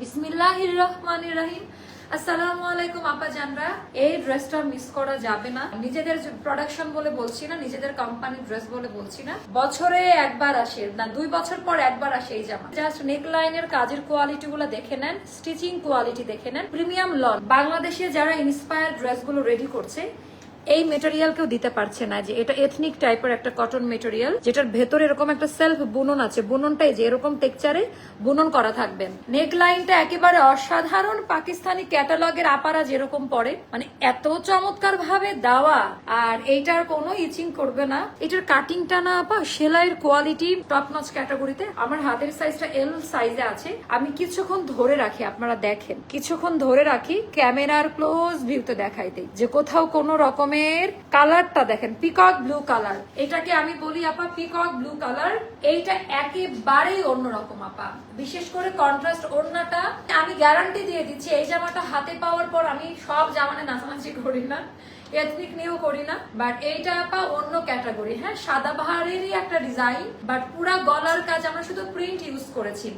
বিসমিল্লাহির রহমানির রহিম আসসালামু আলাইকুম আপা এই ড্রেসটা মিস করা যাবে না। নিজেদের প্রোডাকশন বলে বলছি না, নিজেদের কোম্পানির ড্রেস বলে বলছি না। বছরে একবার আসে, না, দুই বছর পর একবার কাজের কোয়ালিটি গুলো দেখে নেন স্টিচিং কোয়ালিটি দেখে নেন। Premium lawn. বাংলাদেশে যারা ইন্সপায়ার ড্রেসগুলো রেডি করছে এই মেটেরিয়াল কেউ দিতে পারছে না যে এটা এথনিক টাইপের একটা কটন মেটেরিয়াল যেটার ভেতরে এরকম একটা সেলফ বুনন আছে। বুননটাই যে এরকম টেকচারে বুনন করা থাকবে। নেক লাইনটা একেবারে অসাধারণ পাকিস্তানি ক্যাটালগের আপারা যেরকম পরে। মানে এত চমৎকার ভাবে দেওয়া, আর এইটার কোনো ইচিং করবে না। এটার কাটিংটা না আপা, সেলাইয়ের কোয়ালিটি টপ নচ ক্যাটাগরিতে আমার হাতের সাইজটা এল সাইজে আছে। আমি কিছুক্ষণ ধরে রাখি, আপনারা দেখেন। কিছুক্ষণ ধরে রাখি, ক্যামেরার ক্লোজ ভিউতে দেখাই দেই। যে কোথাও কোনো রকমের কালারটা দেখেন পিকক ব্লু কালার এটাকে আমি বলি, আপা পিকক ব্লু কালার এইটা একেবারেই অন্যরকম, আপা। বিশেষ করে কন্ট্রাস্ট ওড়নাটা, আমি গ্যারান্টি দিয়ে দিচ্ছি, এই জামাটা হাতে পাওয়ার পর আমি সব জামানে নাচানাচি করি না এথনিক নিয়েও করি না। বাট এইটা, আপা, অন্য ক্যাটাগরি হ্যাঁ? সাদা বাহারেরই একটা ডিজাইন বাট পুরা গলার কাজ আমরা শুধু প্রিন্ট ইউজ করেছি।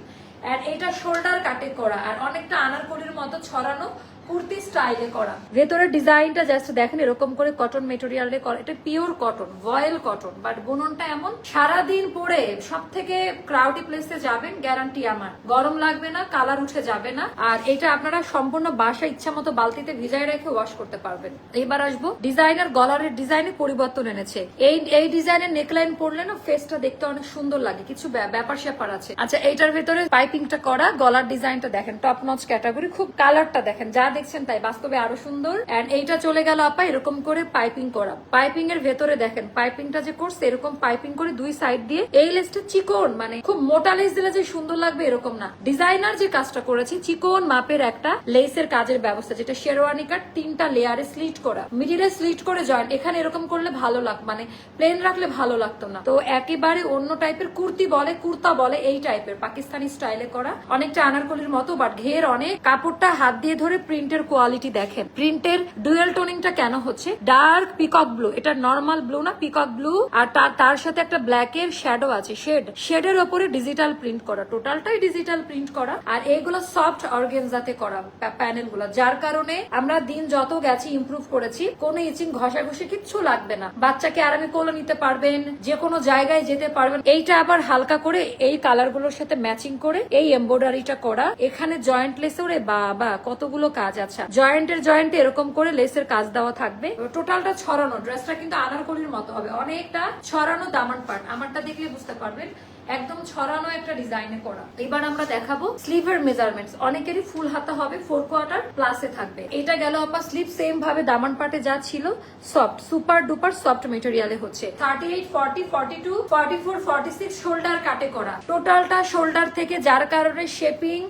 আর এটা শোল্ডার কাটে করা, আর অনেকটা আনারকলির মতো ছড়ানো কুর্তি স্টাইলে করা। ভেতরের ডিজাইনটা জাস্ট দেখেন, এরকম করে কটন মেটেরিয়ালে করা। এটা pure cotton voile cotton but বুননটা এমন, সারাদিন পরে সব থেকে ক্রাউডি প্লেসে যাবেন গ্যারান্টি আমার। গরম লাগবে না কালার উঠে যাবে না, আর এটা আপনারা সম্পূর্ণ বাসা ইচ্ছা মতো বালতিতে রেখে ওয়াশ করতে পারবেন। এইবার আসব ডিজাইনার গলারের ডিজাইনে পরিবর্তন এনেছে। এই এই ডিজাইনের নেকলাইন পরলে না ফেসটা দেখতে অনেক সুন্দর লাগে, কিছু ব্যা- ব্যাপার স্যাপার আছে। আচ্ছা এইটার ভেতরে পাইপিংটা করা, গলার ডিজাইনটা দেখেন টপ নচ ক্যাটাগরি খুব কালারটা দেখেন, যা দেখছেন তাই বাস্তবে আরও সুন্দর। এইটা চলে গেল আপা, এরকম করে পাইপিং করা। পাইপিং এর ভেতরে দেখেন পাইপিংটা যে করছে, এরকম পাইপিং করে দুই সাইড দিয়ে এই লেসটা চিকন মানে খুব মোটা লেস দিলে যে সুন্দর লাগবে এরকম না। ডিজাইনার যে কাজটা করেছি, চিকন মাপের একটা লেসের কাজের ব্যবস্থা, যেটা শেরওয়ানি কাট তিনটা লেয়ারে স্লিট করা। মিডিলে স্লিট করে জয়েন্ট এখানে এরকম করলে ভালো লাগ মানে প্লেন রাখলে ভালো লাগতো না। তো একেবারে অন্য টাইপের কুর্তি বলে, কুর্তা বলে এই টাইপের পাকিস্তানি স্টাইলে করা। অনেকটা আনারকলির মতো বাট ঘের অনেক। কাপড়টা হাত দিয়ে ধরে প্রিন্টের কোয়ালিটি দেখেন। প্রিন্টের ডুয়েল টোনিংটা কেন হচ্ছে? ডার্ক পিকক ব্লু, এটা নর্মাল ব্লু না, পিকক ব্লু, আর তার সাথে একটা ব্ল্যাক এর শ্যাডো আছে, শেড। শেডের ওপরে ডিজিটাল প্রিন্ট করা টোটালটাই ডিজিটাল প্রিন্ট করা, আর এইগুলো সফট অর্গেনজাতে করা প্যানেলগুলো যার কারণে আমরা দিন যত গেছি ইমপ্রুভ করেছি, কোনো ইচিং ঘষাঘষি কিচ্ছু লাগবে না। বাচ্চাকে আরামে কোলে নিতে পারবেন, যে কোনো জায়গায় যেতে পারবেন। এইটা আবার হালকা করে এই কালারগুলোর সাথে ম্যাচিং করে এই এমব্রয়ডারিটা করা। এখানে জয়েন্ট লেসে ওরে বাবা, কতগুলো কাজ আছে। জয়েন্টের জয়েন্টে এরকম করে লেসের কাজ দেওয়া থাকবে। টোটালটা ছড়ানো, ড্রেসটা কিন্তু আনারকলির মতো হবে। অনেকটা ছড়ানো দামান পাট আমারটা দেখলে বুঝতে পারবেন, একদম ছড়ানো একটা ডিজাইনে করা। এবার আমরা দেখাবো স্লিভের মেজারমেন্টস অনেকেরই ফুল হাতা হবে ফোর কোয়ার্টার প্লাসে থাকবে। এটা গেল আপা স্লিভ সেম ভাবে দামান পাটে যা ছিল সফট সুপার ডুপার সফট মেটেরিয়ালে হচ্ছে। Thirty eight forty forty two forty four forty six shoulder কাটে করা। টোটালটা শোল্ডার থেকে যার কারণে শেপিং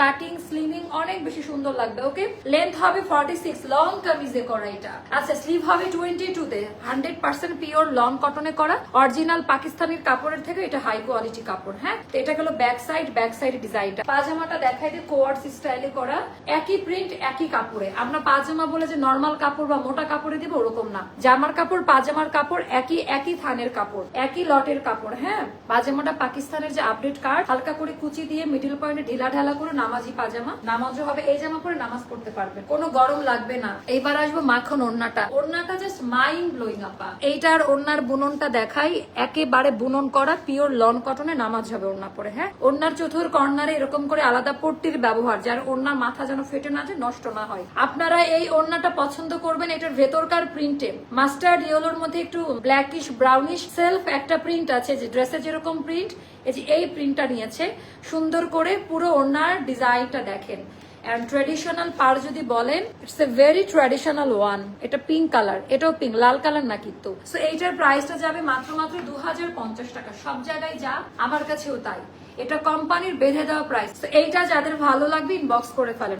কাটিং স্লিমিং অনেক বেশি সুন্দর লাগবে ওকে লেন্থ হবে ফর্টি সিক্স লং কামিজে করা এটা। আচ্ছা স্লিভ হবে টোয়েন্টি টু তে হান্ড্রেড পার্সেন্ট পিওর লং কটনে করা। অরিজিনাল পাকিস্তানের কাপড়ের থেকে এটা হাই কোয়ালিটি কাপড় হ্যাঁ? তো এটা গেল ব্যাক সাইড ব্যাক সাইড ডিজাইনটা পাজামাটা দেখাই দিয়ে কোয়ার্স স্টাইলে করা, একই প্রিন্ট একই কাপড়ে। আমরা পাজামা বলে যে নর্মাল কাপড় বা মোটা কাপড়ে দিব ওরকম না। জামার কাপড়, পাজামার কাপড়, একই একই থানের কাপড়, একই লটের কাপড় হ্যাঁ? পাজামাটা পাকিস্তানের যে আপডেট কার্ড হালকা করে কুচি দিয়ে মিডিল পয়েন্টে ঢিলা ঢালা করে নামাজি পাজামা, নামাজও হবে, এই জামা পরে নামাজ পড়তে পারবে। কোনো গরম লাগবে না। এইবার আসব মাখন ওড়নাটা। ওড়নাটা জাস্ট মাইন্ড ব্লোয়িং আপা। এইটার ওড়নার বুননটা দেখাই। একেবারে বুনন করা পিওর লন কটনে নামাজ হবে ওড়না পরে হ্যাঁ? ওড়নার চতুর কর্নারে এরকম করে আলাদা পট্টির ব্যবহার, যার ওড়নার মাথা যেন ফেটে না যায়, নষ্ট না হয়। আপনারা এই ওড়নাটা পছন্দ করবেন, এটার ভেতরকার প্রিন্টে মাস্টার্ড ইয়েলোর মধ্যে একটু ব্ল্যাকিশ ব্রাউনিশ সেলফ একটা প্রিন্ট আছে, যে ড্রেসে যেরকম প্রিন্ট এই যে এই প্রিন্টটা নিয়েছে, সুন্দর করে পুরো ওনার ডিজাইনটা দেখেন। অ্যান্ড ট্রেডিশনাল পার যদি বলেন it's a very traditional one এটা পিঙ্ক কালার এটাও পিঙ্ক লাল কালার না কিন্তু। সো এইটার প্রাইসটা যাবে মাত্র মাত্র দু হাজার পঞ্চাশ টাকা। সব জায়গায় যা, আমার কাছেও তাই। এটা কোম্পানির বেঁধে দেওয়া প্রাইস তো এইটা যাদের ভালো লাগবে ইনবক্স করে ফেলেন।